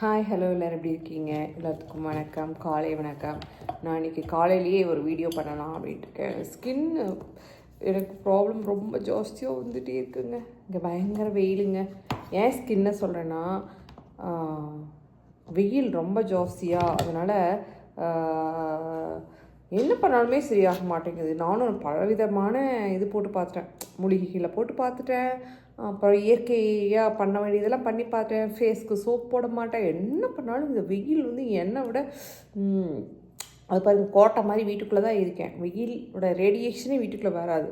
Hi hello எல்லோரும் எப்படி இருக்கீங்க? எல்லாத்துக்கும் வணக்கம். காலை வணக்கம். நான் இன்னைக்கு காலையிலேயே ஒரு வீடியோ பண்ணலாம் அப்படின்ட்டு இருக்கேன். ஸ்கின் எனக்கு ப்ராப்ளம் ரொம்ப ஜாஸ்தியாக வந்துகிட்டே இருக்குங்க. இங்கே பயங்கர வெயிலுங்க. ஏன் ஸ்கின்னை சொல்கிறேன்னா வெயில் ரொம்ப ஜாஸ்தியாக அதனால் என்ன பண்ணாலுமே சரியாக மாட்டேங்குது. நானும் பலவிதமான இது போட்டு பார்த்துட்டேன். மூலிகைகளை போட்டு பார்த்துட்டேன். அப்புறம் இயற்கையாக பண்ண வேண்டியதெல்லாம் பண்ணி பார்த்தேன் ஃபேஸ்க்கு சோப் போட மாட்டேன். என்ன பண்ணாலும் இந்த வெயில் வந்து என்னை விட அது பாருங்க கோட்டை மாதிரி வீட்டுக்குள்ளே தான் இருக்கேன். வெயிலோட ரேடியேஷனே வீட்டுக்குள்ளே வராது.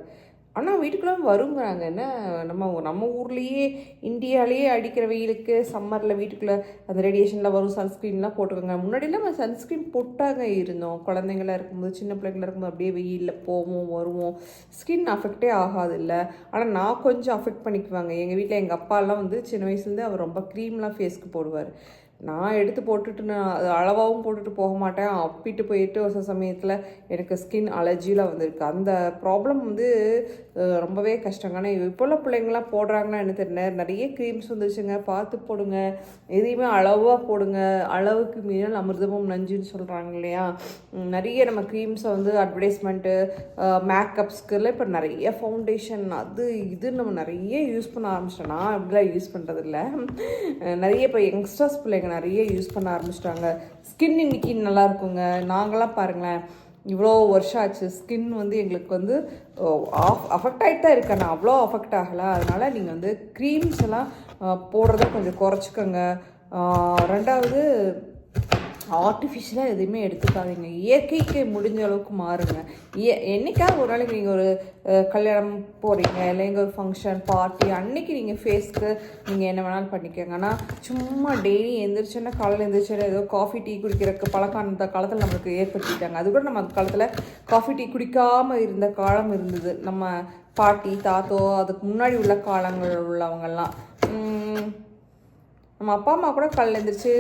ஆனால் வீட்டுக்குள்ளே வருங்கிறாங்க. என்ன நம்ம நம்ம ஊர்லேயே இந்தியாவிலேயே அடிக்கிற வெயிலுக்கு சம்மரில் வீட்டுக்குள்ளே அந்த ரேடியேஷனில் வரும் சன்ஸ்க்ரீன்லாம் போட்டுக்கோங்க. முன்னாடிலாம் நம்ம சன்ஸ்க்ரீன் போட்டாங்க இருந்தோம். குழந்தைங்களா இருக்கும்போது சின்ன பிள்ளைங்களா இருக்கும்போது அப்படியே வெயிலில் போவோம் வருவோம். ஸ்கின் அஃபெக்டே ஆகாது இல்லை ஆனால் நான் கொஞ்சம் அஃபெக்ட் பண்ணிக்குவாங்க. எங்கள் வீட்டில் எங்கள் அப்பாலாம் வந்து சின்ன வயசுலேருந்து அவர் ரொம்ப க்ரீம்லாம் ஃபேஸ்க்கு போடுவார். நான் எடுத்து போட்டுட்டு நான் அது அளவாகவும் போட்டுட்டு போக மாட்டேன். அப்பிட்டு போயிட்டு ஒரு சில சமயத்தில் எனக்கு ஸ்கின் அலர்ஜிலாம் வந்திருக்கு. அந்த ப்ராப்ளம் வந்து ரொம்பவே கஷ்டங்க. ஆனால் இப்போ உள்ள பிள்ளைங்களாம் போடுறாங்களா என்ன தெரியல நிறைய க்ரீம்ஸ் வந்துச்சுங்க. பார்த்து போடுங்க. எதையுமே அளவாக போடுங்க. அளவுக்கு மீறல் அமிர்தமும் நஞ்சுன்னு சொல்கிறாங்க இல்லையா? நிறைய நம்ம க்ரீம்ஸை வந்து அட்வர்டைஸ்மெண்ட்டு மேக்கப்ஸ்க்குலாம் இப்போ நிறைய ஃபவுண்டேஷன் அது இது நம்ம நிறைய யூஸ் பண்ண ஆரம்பிச்சிட்டோம்னா அப்படிலாம் யூஸ் பண்ணுறதில்ல நிறைய இப்போ யங்ஸ்டர்ஸ் பிள்ளைங்க நிறைய யூஸ் பண்ண ஆரம்பிச்சிட்டாங்க. ஸ்கின் இன்னைக்கு நல்லா இருக்குங்க. நாங்களாம் பாருங்களேன். இவ்வளோ வருஷம் ஆச்சு. ஸ்கின் வந்து எங்களுக்கு வந்து ஆஃப் அஃபெக்ட் ஆகிட்டு தான் இருக்கேன் நான் அவ்வளோ அஃபெக்ட் ஆகலை. அதனால் நீங்கள் வந்து க்ரீம்ஸ் எல்லாம் போடுறத கொஞ்சம் குறைச்சிக்கோங்க. ரெண்டாவது ஆர்டிஃபிஷியலாக எதுவுமே எடுத்துக்காதீங்க. இயற்கைக்கு முடிஞ்ச அளவுக்கு மாறுங்க. ஏ என்னைக்காவது ஒரு நாளைக்கு நீங்கள் ஒரு கல்யாணம் போகிறீங்க இல்லை எங்கள் ஒரு ஃபங்க்ஷன் பார்ட்டி அன்னைக்கு நீங்கள் ஃபேஸ்க்கு நீங்கள் என்ன வேணாலும் பண்ணிக்கோங்க. ஆனால் சும்மா டெய்லி எந்திரிச்சோன்னா காலையில் எந்திரிச்சோன்னா ஏதோ காஃபி டீ குடிக்கிறக்கு பழக்கம் அந்த காலத்தில் நம்மளுக்கு ஏற்படுத்திட்டாங்க. அது கூட நம்ம அந்த காலத்தில் காஃபி டீ குடிக்காமல் இருந்த காலம் இருந்தது. நம்ம பாட்டி தாத்தோ அதுக்கு முன்னாடி உள்ள காலங்கள் உள்ளவங்கெல்லாம். நம்ம அப்பா அம்மா கூட காலையில் எழுந்திரிச்சு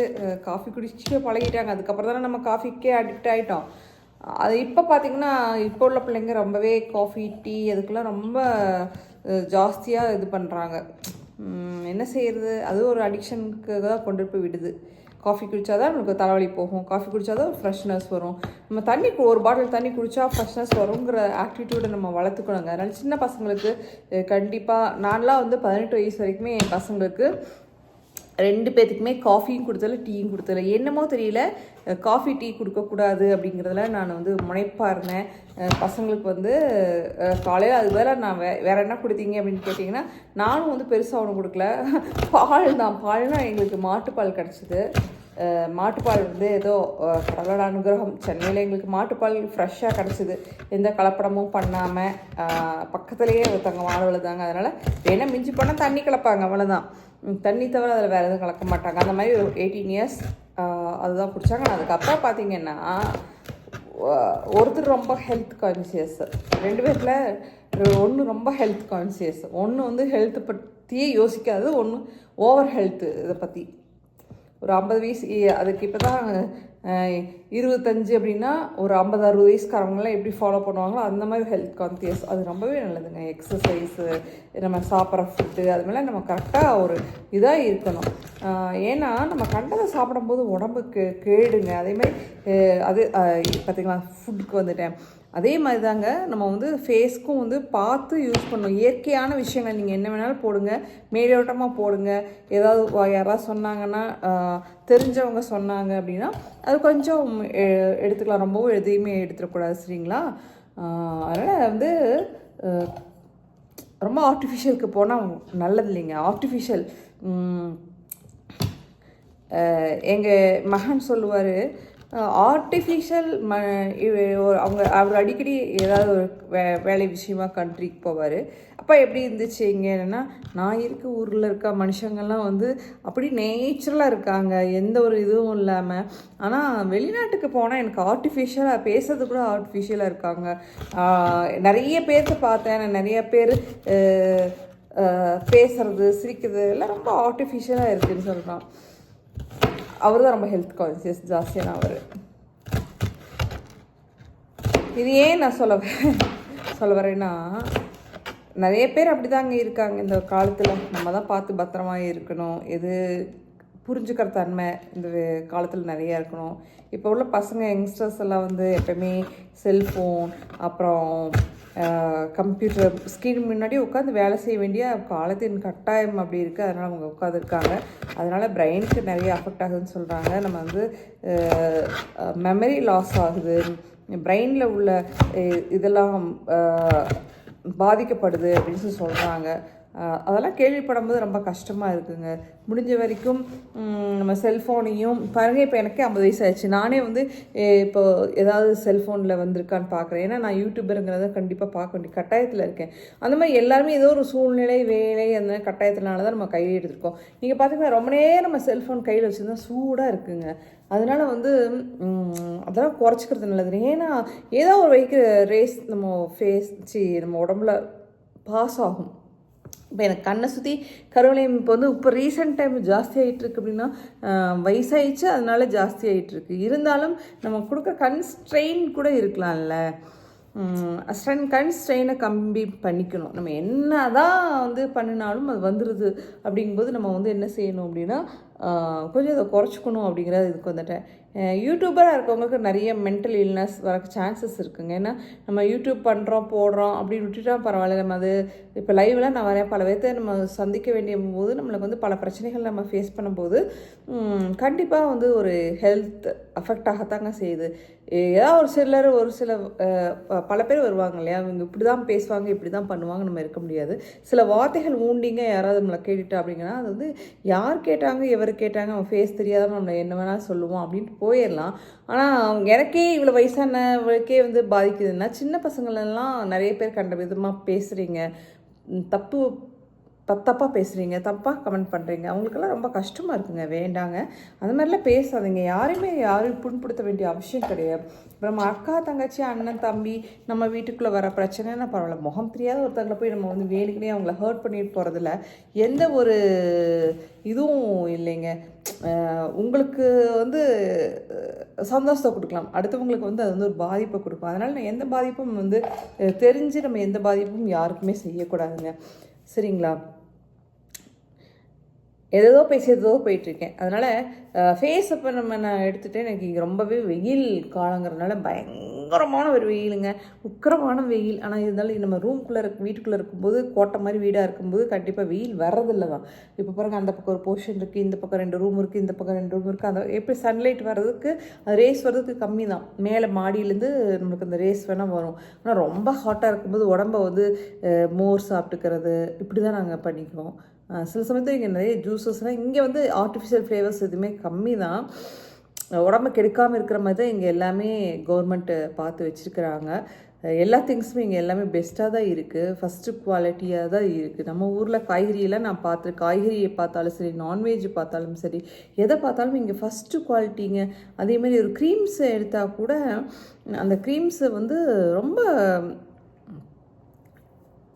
காஃபி குடிச்சிட்டு பழகிட்டாங்க. அதுக்கப்புறம் தானே நம்ம காஃபிக்கே அடிக்ட் ஆகிட்டோம் அது இப்போ பார்த்தீங்கன்னா இப்போ உள்ள பிள்ளைங்க ரொம்பவே காஃபி டீ அதுக்கெல்லாம் ரொம்ப ஜாஸ்தியாக இது பண்ணுறாங்க என்ன செய்கிறது அது ஒரு அடிக்ஷனுக்கு தான் கொண்டு போய் விடுது. காஃபி குடித்தாதான் நமக்கு தலைவலி போகும். காஃபி குடித்தாதான் ஃப்ரெஷ்னஸ் வரும். நம்ம தண்ணி ஒரு பாட்டில் தண்ணி குடித்தா ஃப்ரெஷ்னஸ் வருங்கிற ஆக்டிடியூடை நம்ம வளர்த்துக்கணுங்க. அதனால் சின்ன பசங்களுக்கு கண்டிப்பாக நான்லாம் வந்து பதினெட்டு வயசு வரைக்குமே என் பசங்களுக்கு ரெண்டு பேர்த்துக்குமே காஃபியும் கொடுத்தல டீயும் கொடுத்தல. என்னமோ தெரியல காஃபி டீ கொடுக்கக்கூடாது அப்படிங்கிறதுல நான் வந்து முனைப்பாக இருந்தேன். பசங்களுக்கு வந்து காலையில் அது வேற நான் வே வேறு என்ன கொடுத்தீங்க அப்படின்னு கேட்டிங்கன்னா நானும் வந்து பெருசாக ஒன்றும் கொடுக்கல. பால் தான் பால்னால் எங்களுக்கு மாட்டுப்பால் கிடச்சிது. மாட்டுப்பால் வந்து ஏதோ கடலோட அனுகிரகம். சென்னையில் எங்களுக்கு மாட்டுப்பால் ஃப்ரெஷ்ஷாக கிடச்சிது. எந்த கலப்படமும் பண்ணாமல் பக்கத்துலேயே ஒருத்தவங்க மாடு தாங்க அதனால் வேணா மிஞ்சி போனால் தண்ணி கலப்பாங்க அவ்வளோதான் தண்ணி தவிர அதில் வேறு எதுவும் கலக்க மாட்டாங்க. அந்த மாதிரி ஒரு எயிட்டீன் இயர்ஸ் அதுதான் குடித்தாங்க அதுக்கப்புறம் பார்த்தீங்கன்னா ஒருத்தர் ரொம்ப ஹெல்த் கான்சியஸ் ரெண்டு பேரில் ஒன்று ரொம்ப ஹெல்த் கான்சியஸ் ஒன்று வந்து ஹெல்த்தை பற்றியே யோசிக்காது ஒன்று ஓவர் ஹெல்த்து இதை பற்றி ஒரு ஐம்பது வயசு அதுக்கு இப்போ தான் இருபத்தஞ்சு அப்படின்னா ஒரு ஐம்பது அறுபது வயசுக்காரங்களாம் எப்படி ஃபாலோ பண்ணுவாங்களோ அந்த மாதிரி ஹெல்த் கான்சியஸ் அது ரொம்பவே நல்லதுங்க. எக்ஸசைஸு நம்ம சாப்பிட்ற ஃபுட்டு அது மாதிரிலாம் நம்ம கரெக்டாக ஒரு இதாக இருக்கணும். ஏன்னா நம்ம கண்டதை சாப்பிடும்போது உடம்புக்கு கேடுங்க. அதேமாதிரி அது பார்த்திங்களா பார்த்தீங்களா ஃபுட்டுக்கு வந்துட்டேன். அதே மாதிரி தாங்க நம்ம வந்து ஃபேஸ்க்கும் வந்து பார்த்து யூஸ் பண்ணணும். இயற்கையான விஷயங்கள் நீங்கள் என்ன வேணாலும் போடுங்க. மேலோட்டமாக போடுங்க. ஏதாவது யாராவது சொன்னாங்கன்னா தெரிஞ்சவங்க சொன்னாங்க அப்படின்னா அது கொஞ்சம் எ- எடுத்துக்கலாம். ரொம்பவும் எதையுமே எடுத்துடக்கூடாது சரிங்களா? அதனால் வந்து ரொம்ப ஆர்டிஃபிஷியலுக்கு போனால் நல்லது இல்லைங்க. ஆர்டிஃபிஷியல் எங்கள் மகன் சொல்லுவார் ஆர்டிஃபிஷியல் ம ஒரு அவங்க அவர் அடிக்கடி ஏதாவது ஒரு வே வேலை விஷயமா கண்ட்ரிக்கு போவார். அப்போ எப்படி இருந்துச்சு இங்கே என்னென்னா நான் இருக்க ஊரில் இருக்க மனுஷங்கள்லாம் வந்து அப்படி நேச்சுரலாக இருக்காங்க எந்த ஒரு இதுவும் இல்லாமல் ஆனால் வெளிநாட்டுக்கு போனால் எனக்கு ஆர்டிஃபிஷியலாக பேசுறது கூட ஆர்டிஃபிஷியலாக இருக்காங்க. நிறைய பேர்த்த பார்த்தேன் நான் நிறைய பேர் பேசுறது சிரிக்கிறது எல்லாம் ரொம்ப ஆர்டிஃபிஷியலாக இருக்குதுன்னு சொல்கிறான் அவர் தான் ரொம்ப ஹெல்த் கான்சியஸ் ஜாஸ்தியான அவர். இது ஏன் நான் சொல்ல வரேன் சொல்ல வரேன்னா நிறைய பேர் அப்படி தாங்க இருக்காங்க இந்த காலத்தில். நம்ம தான் பார்த்து பத்திரமா இருக்கணும். எது புரிஞ்சுக்கிற தன்மை இந்த காலத்தில் நிறைய இருக்கணும். இப்போ உள்ள பசங்க யங்ஸ்டர்ஸ் எல்லாம் வந்து எப்பயுமே செல்ஃபோன் அப்புறம் கம்ப்யூட்டர் ஸ்க்ரீன் முன்னாடி உட்காந்து வேலை செய்ய வேண்டிய காலத்தின் கட்டாயம் அப்படி இருக்குது அதனால் அவங்க உட்காந்துருக்காங்க அதனால் பிரெயினுக்கு நிறைய அஃபெக்ட் ஆகுதுன்னு சொல்கிறாங்க நம்ம வந்து மெமரி லாஸ் ஆகுது. பிரெயினில் உள்ள இதெல்லாம் பாதிக்கப்படுது அப்படின்னு சொல்லி சொல்கிறாங்க அதெல்லாம் அதெல்லாம் கேள்விப்படும்போது ரொம்ப கஷ்டமாக இருக்குங்க. முடிஞ்ச வரைக்கும் நம்ம செல்ஃபோனையும் பாருங்க இப்போ எனக்கே ஐம்பது வயசு ஆயிடுச்சு. நானே வந்து இப்போ ஏதாவது செல்ஃபோனில் வந்திருக்கான்னு பார்க்குறேன் ஏன்னா நான் யூடியூபருங்கிறத கண்டிப்பாக பார்க்க வேண்டிய கட்டாயத்தில் இருக்கேன். அந்த மாதிரி எல்லாருமே ஏதோ ஒரு சூழ்நிலை வேலை அந்த கட்டாயத்தினால தான் நம்ம கையில் எடுத்திருக்கோம். நீங்கள் பார்த்தீங்கன்னா ரொம்ப நேரம் நம்ம செல்ஃபோன் கையில் வச்சுருந்தா சூடாக இருக்குங்க. அதனால் வந்து அதெல்லாம் குறைச்சிக்கிறது நல்லது. ஏன்னா ஏதோ ஒரு வைக்கிற ரேஸ் நம்ம ஃபேஸ் சி நம்ம உடம்புல பாஸ் ஆகும். இப்போ எனக்கு கண்ணை சுற்றி கருவளையம் இப்போ வந்து இப்போ ரீசெண்ட் டைம் ஜாஸ்தி ஆகிட்டுருக்கு அப்படின்னா ஆஹ், வயசாயிடுச்சு அதனால ஜாஸ்தி ஆகிட்டுருக்கு இருந்தாலும் நம்ம கொடுக்குற கண் ஸ்ட்ரெயின் கூட இருக்கலாம்ல. ஸ்ட்ரென் கண் ஸ்ட்ரெயினை கம்மி பண்ணிக்கணும். நம்ம என்ன தான் வந்து பண்ணினாலும் அது வந்துடுது அப்படிங்கும்போது நம்ம வந்து என்ன செய்யணும் அப்படின்னா கொஞ்சம் அதை குறைச்சிக்கணும் அப்படிங்கிறது இதுக்கு வந்துட்டேன். யூடியூபராக இருக்கவங்களுக்கு நிறைய மென்டல் இல்னஸ் வர சான்சஸ் இருக்குங்க. ஏன்னா நம்ம யூடியூப் பண்ணுறோம் போடுறோம் அப்படின்னு விட்டுட்டா பரவாயில்ல. நம்ம அது இப்போ லைவ்லாம் நான் வரேன் பல பேர்த்தை நம்ம சந்திக்க வேண்டிய போது நம்மளுக்கு வந்து பல பிரச்சனைகள் நம்ம ஃபேஸ் பண்ணும்போது கண்டிப்பாக வந்து ஒரு ஹெல்த் அஃபெக்ட் ஆகத்தாங்க செய்யுது. ஏதாவது ஒரு சிலர் ஒரு சில ப- பல பேர் வருவாங்க இல்லையா? அவங்க இப்படி தான் பேசுவாங்க இப்படி தான் பண்ணுவாங்க நம்ம இருக்க முடியாது. சில வார்த்தைகள் ஊண்டிங்க யாராவது நம்மளை கேட்டுட்டா அப்படிங்கன்னா அது வந்து யார் கேட்டாங்க எவர் கேட்டாங்க அவன் ஃபேஸ் தெரியாத நம்ம என்ன வேணால் சொல்லுவோம் அப்படின்ட்டு போயிடலாம் ஆனால் எனக்கே இவ்வளோ வயசானவளுக்கே வந்து பாதிக்குதுன்னா சின்ன பசங்களெல்லாம் நிறைய பேர் கண்ட விதமாக பேசுகிறீங்க தப்பு தப்பாக பேசுகிறீங்க தப்பாக கமெண்ட் பண்ணுறீங்க அவங்களுக்கெல்லாம் ரொம்ப கஷ்டமாக இருக்குங்க. வேண்டாங்க. அந்த மாதிரிலாம் பேசாதீங்க. யாரையுமே யாரையும் புண்படுத்த வேண்டிய அவசியம் கிடையாது. இப்போ நம்ம அக்கா தங்கச்சி அண்ணன் தம்பி நம்ம வீட்டுக்குள்ளே வர பிரச்சனைனா பரவாயில்ல. முகம் தெரியாத ஒருத்தங்களை போய் நம்ம வந்து வேணுக்குனே அவங்கள ஹர்ட் பண்ணிட்டு போகிறதுல எந்த ஒரு இதுவும் இல்லைங்க. உங்களுக்கு வந்து சந்தோஷத்தை கொடுக்கலாம். அடுத்தவங்களுக்கு வந்து அது வந்து ஒரு பாதிப்பை கொடுக்கும். அதனால் நான் எந்த பாதிப்பும் வந்து தெரிஞ்சு நம்ம எந்த பாதிப்பும் யாருக்குமே செய்யக்கூடாதுங்க. சரிங்களா? எதோ பேசி எதோ போயிட்டுருக்கேன். அதனால் ஃபேஸ் அப்போ நம்ம நான் எடுத்துகிட்டு எனக்கு ரொம்பவே வெயில் காலங்கிறதுனால பயங்கரமான ஒரு வெயிலுங்க. உக்கரமான வெயில். ஆனால் இருந்தாலும் நம்ம ரூம்குள்ளே இருக்க வீட்டுக்குள்ளே இருக்கும்போது கோட்டை மாதிரி வீடாக இருக்கும்போது கண்டிப்பாக வெயில் வர்றதில்ல தான் இப்போ பாருங்க அந்த பக்கம் ஒரு போர்ஷன் இருக்குது இந்த பக்கம் ரெண்டு ரூம் இருக்குது இந்த பக்கம் ரெண்டு ரூம் இருக்குது அந்த எப்படி சன்லைட் வர்றதுக்கு அது ரேஸ் வர்றதுக்கு கம்மி தான் மேலே மாடியிலேருந்து நம்மளுக்கு அந்த ரேஸ் வேணால் வரும். ஆனால் ரொம்ப ஹாட்டாக இருக்கும்போது உடம்ப வந்து மோர் சாப்பிட்டுக்கிறது இப்படி தான் நாங்கள் பண்ணிக்குவோம் சில சமயத்தில் இங்கே நிறைய ஜூஸஸ்லாம் இங்கே வந்து ஆர்டிஃபிஷியல் ஃப்ளேவர்ஸ் எதுவுமே கம்மி தான் உடம்பு கெடுக்காமல் இருக்கிற மாதிரி தான் இங்கே எல்லாமே கவர்மெண்ட்டு பார்த்து வச்சுருக்கிறாங்க. எல்லா திங்ஸுமே இங்கே எல்லாமே பெஸ்ட்டாக தான் இருக்குது ஃபஸ்ட்டு குவாலிட்டியாக தான் இருக்குது நம்ம ஊரில் காய்கறியெல்லாம் நான் பார்த்து காய்கறியை பார்த்தாலும் சரி நான்வெஜ் பார்த்தாலும் சரி எதை பார்த்தாலும் இங்கே ஃபஸ்ட்டு குவாலிட்டிங்க அதேமாதிரி ஒரு க்ரீம்ஸை எடுத்தால் கூட அந்த க்ரீம்ஸை வந்து ரொம்ப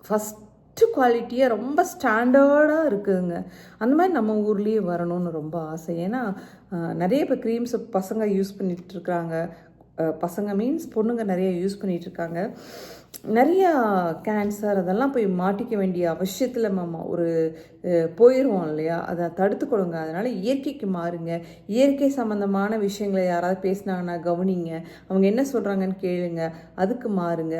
ஃபஸ்ட் ஃபஸ்ட்டு குவாலிட்டியாக ரொம்ப ஸ்டாண்டர்டாக இருக்குதுங்க. அந்த மாதிரி நம்ம ஊர்லேயே வரணும்னு ரொம்ப ஆசை. ஏன்னா நிறைய இப்போ க்ரீம்ஸ் பசங்க யூஸ் பண்ணிட்டு பசங்க மீன்ஸ் பொண்ணுங்க நிறைய யூஸ் பண்ணிகிட்ருக்காங்க இருக்காங்க. நிறையா கேன்சர் அதெல்லாம் போய் மாட்டிக்க வேண்டிய அவசியத்தில் நம்ம ஒரு போயிடுவோம் இல்லையா? அதை தடுத்து கொடுங்க அதனால் இயற்கைக்கு மாறுங்க. இயற்கை சம்மந்தமான விஷயங்களை யாராவது பேசினாங்கன்னா கவனிங்க. அவங்க என்ன சொல்கிறாங்கன்னு கேளுங்க. அதுக்கு மாறுங்க.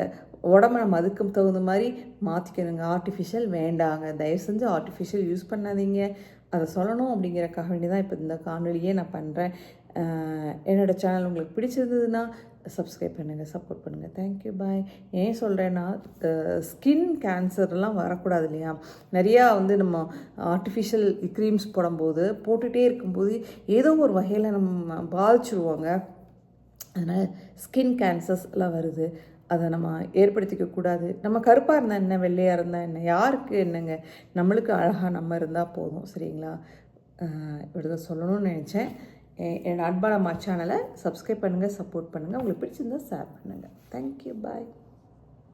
உடம்ப நம்ம அதுக்கு தகுந்த மாதிரி மாற்றிக்கணுங்க ஆர்டிஃபிஷியல் வேண்டாங்க. தயவு செஞ்சு ஆர்டிஃபிஷியல் யூஸ் பண்ணாதீங்க. அதை சொல்லணும் அப்படிங்கிறக்காக வேண்டி தான் இப்போ இந்த காணொலியே நான் பண்ணுறேன் என்னோட சேனல் உங்களுக்கு பிடிச்சிருந்ததுன்னா சப்ஸ்கிரைப் பண்ணுங்கள் சப்போர்ட் பண்ணுங்கள் தேங்க்யூ பாய் ஏன் சொல்கிறேன்னா ஸ்கின் கேன்சர்லாம் வரக்கூடாது இல்லையா? நிறையா வந்து நம்ம ஆர்டிஃபிஷியல் க்ரீம்ஸ் போடும்போது போட்டுகிட்டே இருக்கும்போது ஏதோ ஒரு வகையில் நம்ம பாதிச்சுருவாங்க. அதனால் ஸ்கின் கேன்சர்ஸ் எல்லாம் வருது. அதை நம்ம ஏற்படுத்திக்க கூடாது. நம்ம கருப்பாக இருந்தால் என்ன வெள்ளையாக இருந்தால் என்ன யாருக்கு என்னங்க? நம்மளுக்கு அழகாக நம்ம இருந்தால் போதும் சரிங்களா? இப்படி தான் சொல்லணும்னு நினச்சேன். என்னோடய அன்பான மா சேனலை சப்ஸ்கிரைப் பண்ணுங்கள் சப்போர்ட் பண்ணுங்கள் உங்களுக்கு பிடிச்சிருந்தா ஷேர் பண்ணுங்கள் தேங்க்யூ பாய்